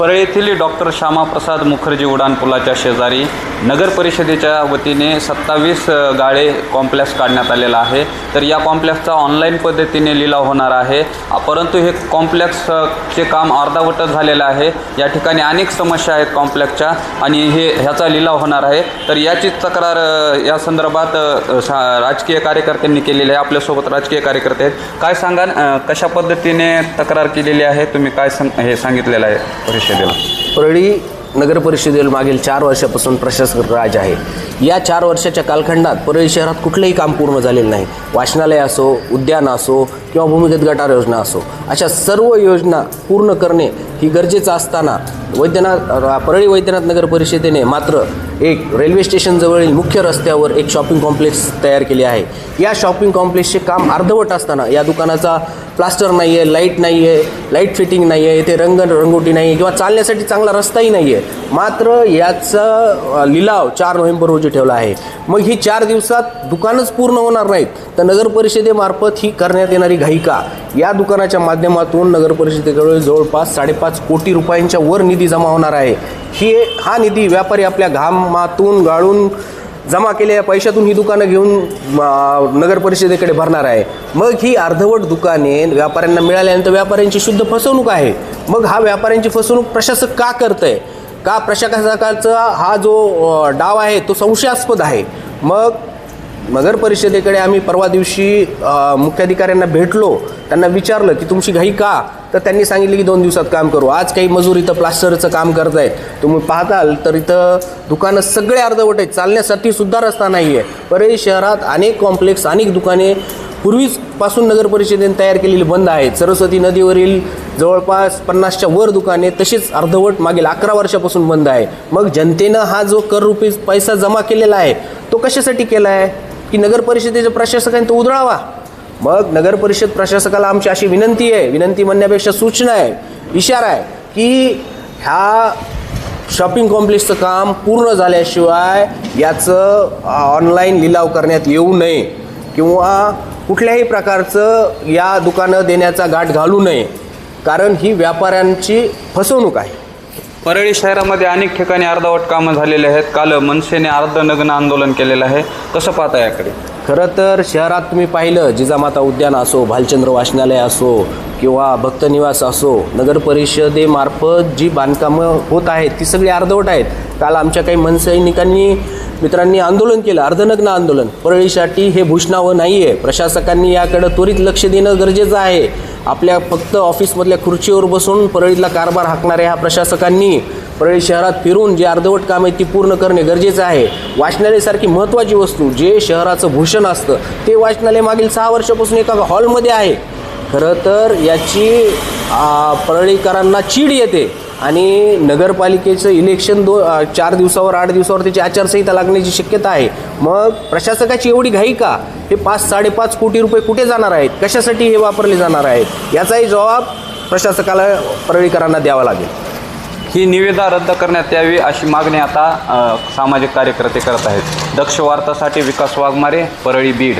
परळी येथील डॉक्टर श्यामाप्रसाद मुखर्जी उड्डाणपुलाच्या शेजारी नगर परिषदेच्या वतीने सत्तावीस गाळे कॉम्प्लेक्स काढण्यात आलेला आहे. तर या कॉम्प्लेक्सचा ऑनलाईन पद्धतीने लिलाव होणार आहे. परंतु हे कॉम्प्लेक्सचे काम अर्धावटच झालेलं आहे. या ठिकाणी अनेक समस्या आहेत कॉम्प्लेक्सच्या आणि हे ह्याचा लिलाव होणार आहे. तर याची तक्रार या संदर्भात सा- राजकीय कार्यकर्त्यांनी केलेली आहे. आपल्यासोबत राजकीय कार्यकर्ते आहेत. काय सांगा कशा पद्धतीने तक्रार केलेली आहे? तुम्ही काय सांग हे सांगितलेलं आहे? परिषदेला. परळी नगर परिषदेला मागील चार वर्षापासून प्रशासक राज आहे. या चार वर्षाच्या कालखंडात परळी शहरात कुठलंही काम पूर्ण झालेलं नाही. वाचनालय असो उद्यान असो किंवा भूमिगत गटार योजना असो अशा सर्व योजना पूर्ण करणे ही गरजेचं असताना वैद्यनाथ परळी वैद्यनाथ नगर परिषदेने मात्र एक रेल्वे स्टेशनजवळील मुख्य रस्त्यावर एक शॉपिंग कॉम्प्लेक्स तयार केले आहे. या शॉपिंग कॉम्प्लेक्सचे काम अर्धवट असताना या दुकानाचा प्लास्टर नाही आहे लाइट नाही आहे लाइट फिटिंग नाही आहे इथे रंग रंगोटी नाही आहे किंवा चालण्यासाठी चांगला रस्ताही नाही आहे मात्र याचा लिलाव चार नोव्हेंबर रोजी ठेवला आहे. मग ही चार दिवसात दुकानच पूर्ण होणार नाहीत. तर नगर परिषदेमार्फत ही करण्यात येणारी घाईका या दुकानाच्या माध्यमातून नगर परिषदेकडे जवळपास साडेपाच कोटी रुपयांच्या वर निधी जमा होणार आहे. ही हा निधी व्यापारी आपल्या घामातून गाळून जमा केलेल्या पैशातून ही दुकानं घेऊन नगर परिषदेकडे भरणार आहे. मग ही अर्धवट दुकाने व्यापाऱ्यांना मिळाल्यानंतर व्यापाऱ्यांची शुद्ध फसवणूक आहे. मग हा व्यापाऱ्यांची फसवणूक प्रशासक का करत आहे का प्रशासकाचा हा जो डाव आहे तो संशयास्पद आहे. मग नगर परिषदेकडे आम्ही परवा दिवशी मुख्याधिकाऱ्यांना भेटलो. त्यांना विचारलं की तुमची घाई का? तर त्यांनी सांगितलं की दोन दिवसात काम करू. आज काही मजूर इथं प्लास्टरचं काम करत आहेत. तुम्ही पाहताल तर इथं दुकानं सगळे अर्धवट आहेत. चालण्यासाठी सुद्धा रस्ता नाही आहे परळी शहरात अनेक कॉम्प्लेक्स अनेक दुकाने पूर्वीचपासून नगर परिषदेने तयार केलेली बंद आहेत. सरस्वती नदीवरील जवळपास पन्नासच्या वर दुकाने तशीच अर्धवट मागील अकरा वर्षापासून बंद आहे. मग जनतेनं हा जो कर रुपीज पैसा जमा केलेला आहे तो कशासाठी केला आहे की नगर परिषदेच्या प्रशासकाने तो उधळावा. मग नगर परिषद प्रशासकाला आमची अशी विनंती आहे विनंती म्हणण्यापेक्षा सूचना आहे इशारा आहे की ह्या शॉपिंग कॉम्प्लेक्सचं काम पूर्ण झाल्याशिवाय याचं ऑनलाईन लिलाव करण्यात येऊ नये किंवा कुठल्याही प्रकारचं या दुकानं देण्याचा गाठ घालू नये. कारण ही व्यापाऱ्यांची फसवणूक आहे. परळी शहरामध्ये अनेक ठिकाणी अर्धवट कामं झालेले आहेत. काल मनसेने अर्धनग्न आंदोलन केलेलं आहे. कसं पाहता याकडे? खरं तर शहरात तुम्ही पाहिलं जिजामाता उद्यान असो भालचंद्र वाचनालय असो किंवा भक्तनिवास असो नगर परिषदेमार्फत जी बांधकामं होत आहेत ती सगळी अर्धवट आहेत. काल आमच्या काही मनसैनिकांनी मित्रांनी आंदोलन केलं अर्धनग्न आंदोलन. परळीसाठी हे भूषणावं नाही आहे प्रशासकांनी याकडं त्वरित लक्ष देणं गरजेचं आहे. आपल्या फक्त ऑफिसमधल्या खुर्चीवर बसून परळीतला कारभार हाकणाऱ्या ह्या प्रशासकांनी परळी शहरात फिरून जे अर्धवट काम आहे ती पूर्ण करणे गरजेचं आहे. वाचनालयासारखी महत्त्वाची वस्तू जे शहराचं भूषण असतं ते वाचनालय मागील सहा वर्षापासून एका हॉलमध्ये आहे. खरं तर याची परळीकरांना चीड येते. आणि नगरपालिकेचं इलेक्शन दो चार दिवसावर आठ दिवसावर त्याची आचारसंहिता लागण्याची शक्यता आहे. मग प्रशासकाची एवढी घाई का? हे पाच साडेपाच कोटी रुपये कुठे जाणार आहेत? कशासाठी हे वापरले जाणार आहेत? याचाही जबाब प्रशासकाला परळीकरांना द्यावा लागेल. ही निविदा रद्द करण्यात यावी अशी मागणी आता सामाजिक कार्यकर्ते करत आहेत. दक्ष वार्तासाठी विकास वाघमारे परळी बीड.